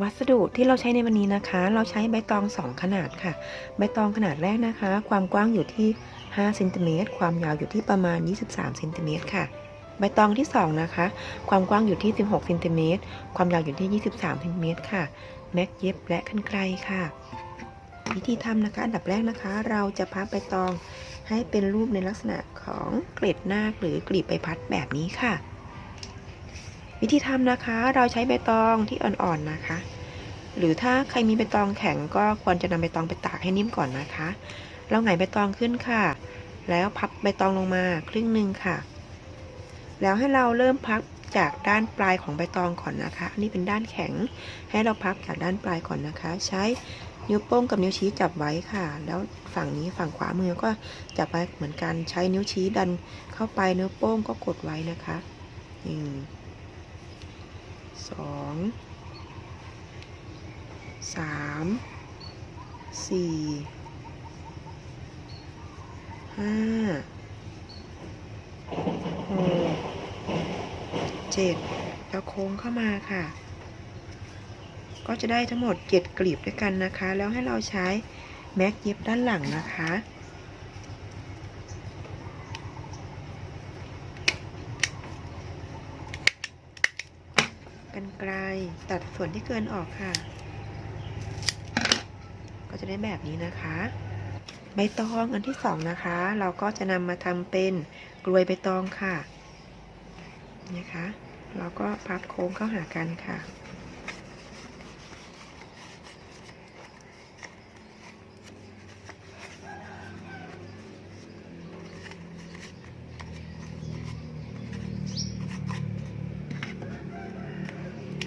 วัสดุที่เราใช้ในวันนี้นะคะ เราใช้ใบตอง 2 ขนาดค่ะ ใบตองขนาดแรกนะคะ ความกว้างอยู่ที่5เซนติเมตรความยาวอยู่ที่ประมาณ 23เซนติเมตรค่ะ ใบตองที่ 2 นะคะ ความกว้างอยู่ที่ 16เซนติเมตรความยาวอยู่ที่ 23เซนติเมตรค่ะ แม็กเย็บและขั้นไกลค่ะ วิธีทำนะคะ อันดับแรกนะคะ เราจะพับใบตองให้เป็นรูปในลักษณะของเกล็ดนาคหรือกลีบใบพัดแบบนี้ค่ะ วิธีทำนะคะ เราใช้ใบตองที่อ่อนๆนะคะ หรือถ้าใครมีใบตองแข็งก็ควรจะนำใบตองไปตากให้นิ่มก่อนนะคะเราหงายใบตองขึ้นค่ะ แล้วพับใบตองลงมาครึ่งหนึ่งค่ะ แล้วให้เราเริ่มพับจากด้านปลายของใบตองก่อนนะคะอันนี้เป็นด้านแข็ง ให้เราพับจากด้านปลายก่อนนะคะ ใช้นิ้วโป้งกับนิ้วชี้จับไว้ค่ะ แล้วฝั่งนี้ฝั่งขวามือก็จับไว้เหมือนกัน ใช้นิ้วชี้ดันเข้าไปนิ้วโป้งก็กดไว้นะคะหนึ่ง สองสามสี่ห้าหกเจ็ดแล้วโค้งเข้ามาค่ะ ก็จะได้ทั้งหมด7กลีบด้วยกันนะคะ แล้วให้เราใช้แม็กเย็บด้านหลังนะคะ กันไกลตัดส่วนที่เกินออกค่ะ ก็จะได้แบบนี้นะคะ ใบตองอันที่สองนะคะ เราก็จะนำมาทำเป็นกลวยใบตองค่ะนะคะ เราก็พับโค้งเข้าหากันค่ะ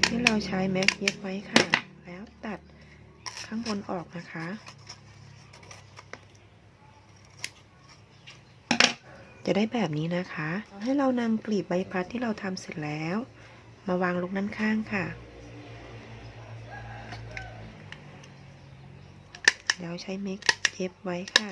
ที่เราใช้แม็กเย็บไว้ค่ะ แล้วตัดข้างบนออกนะคะ จะได้แบบนี้นะคะ ให้เรานำกลีบใบพัดที่เราทำเสร็จแล้ว มาวางลงด้านข้างค่ะ แล้วใช้เม็กเย็บไว้ค่ะ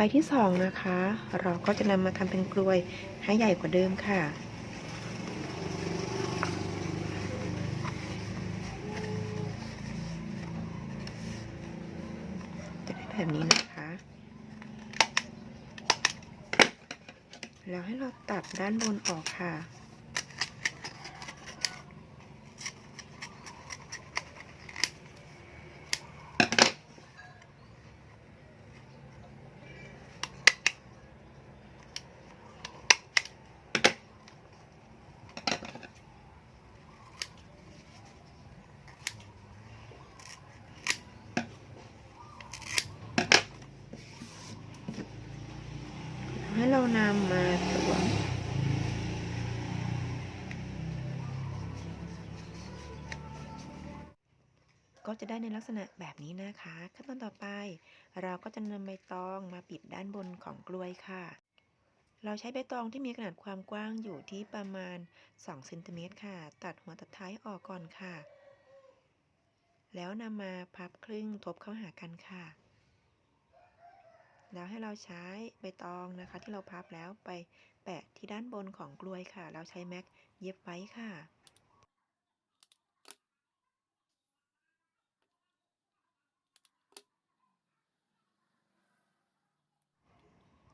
บที่สองนะคะ เราก็จะนำมาทำเป็นกลวยให้ใหญ่กว่าเดิมค่ะ จะได้แบบนี้นะคะ แล้วให้เราตัดด้านบนออกค่ะ เรานำมาสวมก็จะได้ในลักษณะแบบนี้นะคะ ขั้นตอนต่อไป เราก็จะนำใบตองมาปิดด้านบนของกลวยค่ะ เราใช้ใบตองที่มีขนาดความกว้างอยู่ที่ประมาณ2เซนติเมตรค่ะ ตัดหัวตัดท้ายออกก่อนค่ะ แล้วนำมาพับครึ่งทบเข้าหากันค่ะ แล้วให้เราใช้ใบตองนะคะ ที่เราพับแล้วไปแปะที่ด้านบนของกลวยค่ะ เราใช้แม็กเย็บไว้ค่ะ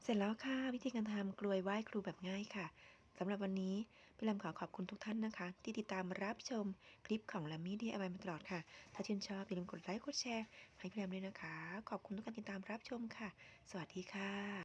เสร็จแล้วค่ะ วิธีการทำกลวยไหว้ครูแบบง่ายค่ะ สำหรับวันนี้พี่แรมขอขอบคุณทุกท่านนะคะ ที่ติดตามรับชมคลิปของแรมมี่ดีไอมาตลอดค่ะ ถ้าชื่นชอบอย่าลืมกดไลค์กดแชร์ให้พี่แรมด้วยนะคะ ขอบคุณทุกการติดตามรับชมค่ะ สวัสดีค่ะ